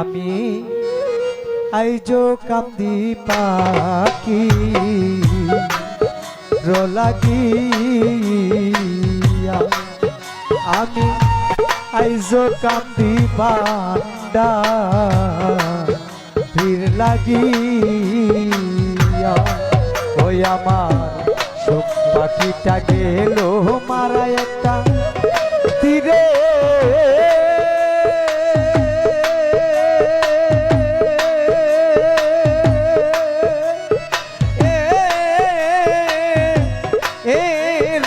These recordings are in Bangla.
আমি আইজো কান্দি পাখি, রোলাগিয়া। আমি আইজো কান্দি বান্ডা ভিড় লাগিয়া। ওই আমার সুখ পাখিটা গেল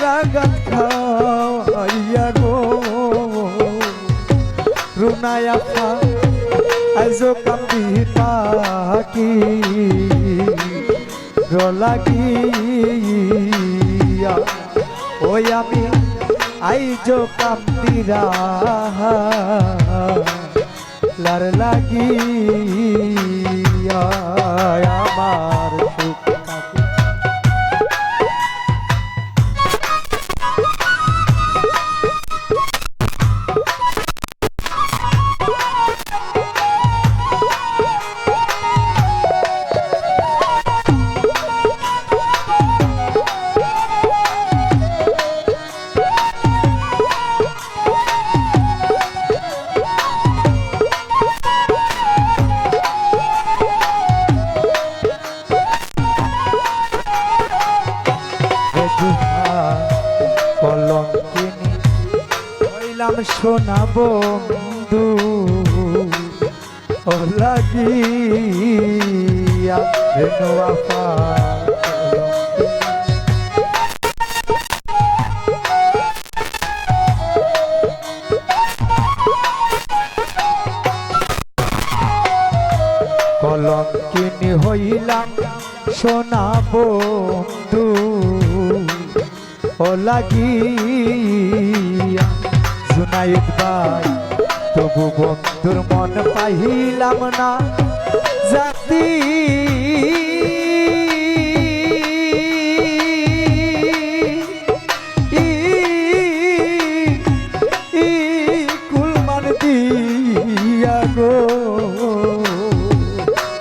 রাগাত খাইয়া গো। রুনায়া ফা আজো কান্দি পাকি রলাগিয়া। ওই আমি আইজো লাগিয়া। আমার সোনা বন্ধু ও লাগিয়া রেনু আপা কলঙ্কিনী হইলাম সোনা বন্ধু ও লাগিয়া জুনাইদ ভাই। তবু বন্ধুর মন পাইলাম না। জাতি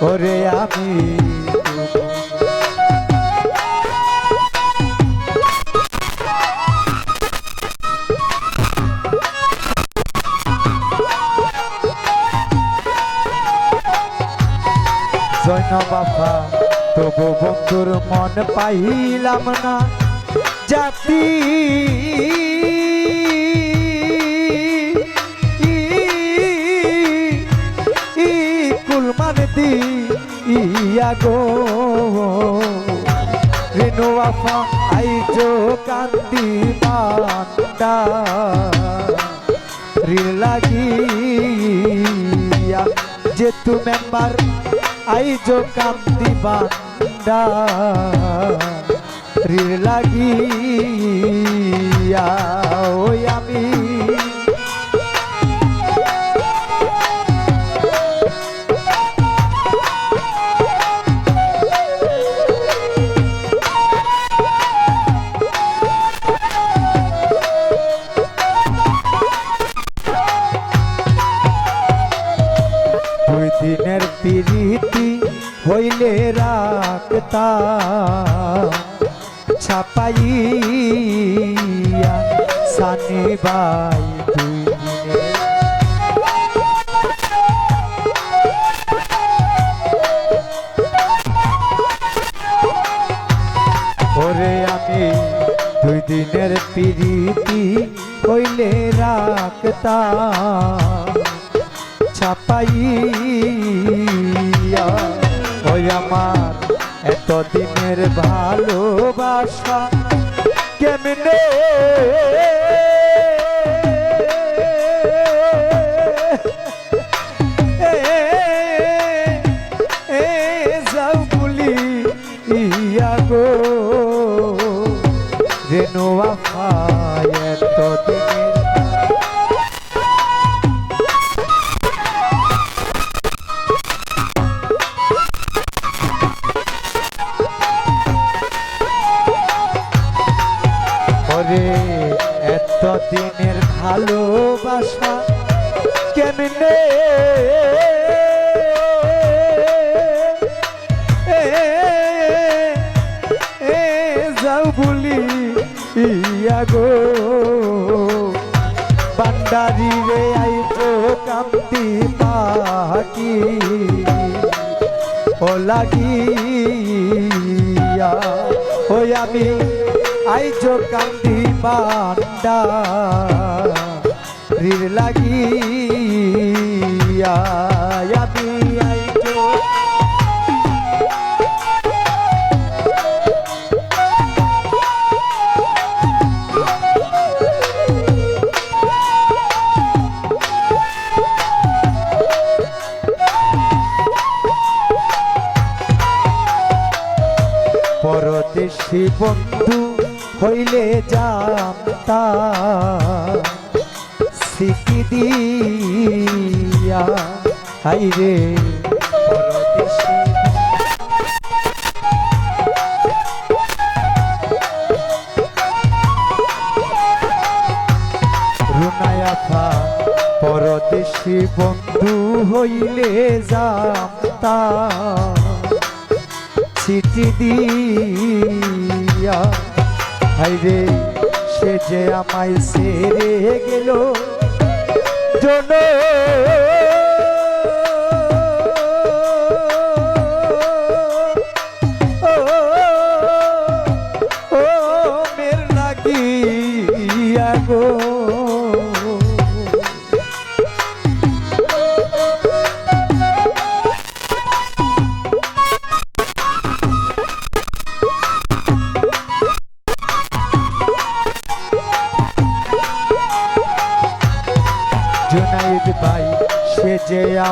ওরে আমি বন্ধুর মন পাইলাম না। জাতি কুলমান দি ইয়া গো। রেনু আফা আইজো কান্দি বান্দা। রিল লাগিয়া যে তু মেম্বার আইজো কান্দি বান্দা। রিল লাগিয়া ওই আমি ছাপাইয়া সানি বাই দিনের ওরে আমি দুই দিনের পিরিতি হইলে রাখতা ছাপাইয়া ওই আমার এতদিনের ভালোবাসা কেমনে যাও বলি, ইয়া গো। বান্দারি রে আইতো কাপতি পাকি ও লাগিয়া ওই আমি আইজো কান্দি বান্দারির লাগি পরদেশি বন্ধু হইলে জানতা সিকি দিয়া হাইরে রুনায়াফা পরদেশি। বন্ধু হইলে জানতা চিঠি দিয়া। হাইরে সে যে আমায় সেরে গেল। জন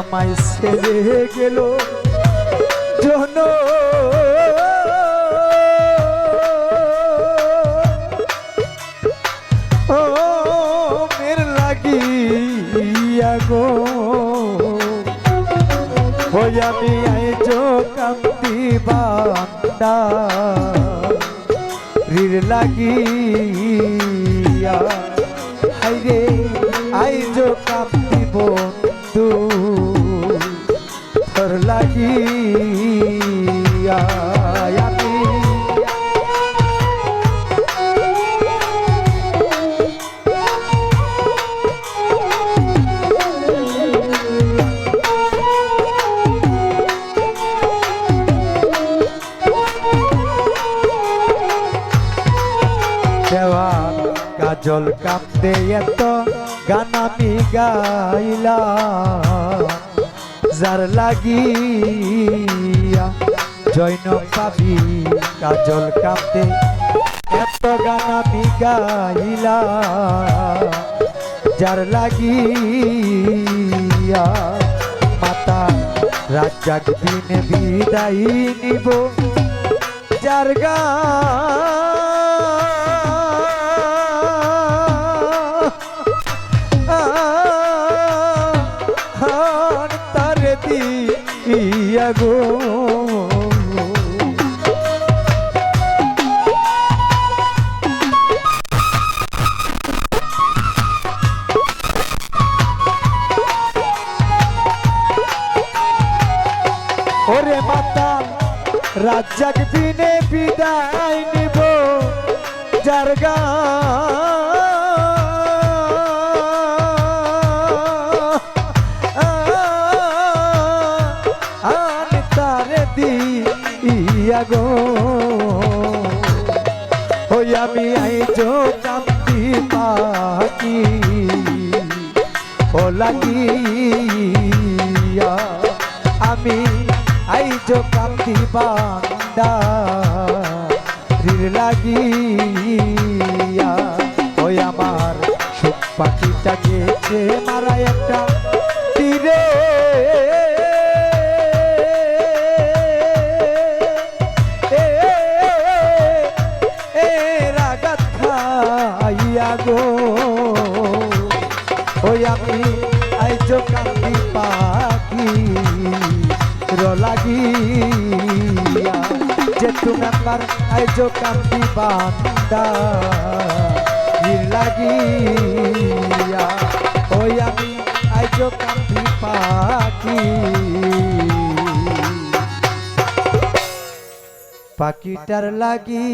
আমায় ছেড়ে গেল জন ও মের লাগিয়া গো ওই আমি আইজো কান্তি বান্দা। রির লাগিয়া হাইরে আইজ কান্তি বন্ধু। লাগিয়া কাজল কাঁদতে এত গান আমি গাইলাম। যার লাগিয়া জৈন পাবি কাজল কাঁদতে এত গান আমি গাইলাম। যার লাগিয়া মাতা রাজ্জাক দিনে বিদায় নিব। যার গা রাজ্জাক দিনে বিদায় নিব, যার গা আন তারে দিয়া গো। ওই আমি আইজো কান্তি পাখি, ও লাগিয়া আমি আইজো কান্দি বান্দা রির লাগিয়া ওই আমার সুখ পাখিটা গেছে মারা একটা তীরে। আমার আইজো কান্দি বান্দা। ভিড় লাগিয়া ওই আমি আইজো কান্দি পাখি। পাখিটার লাগিয়া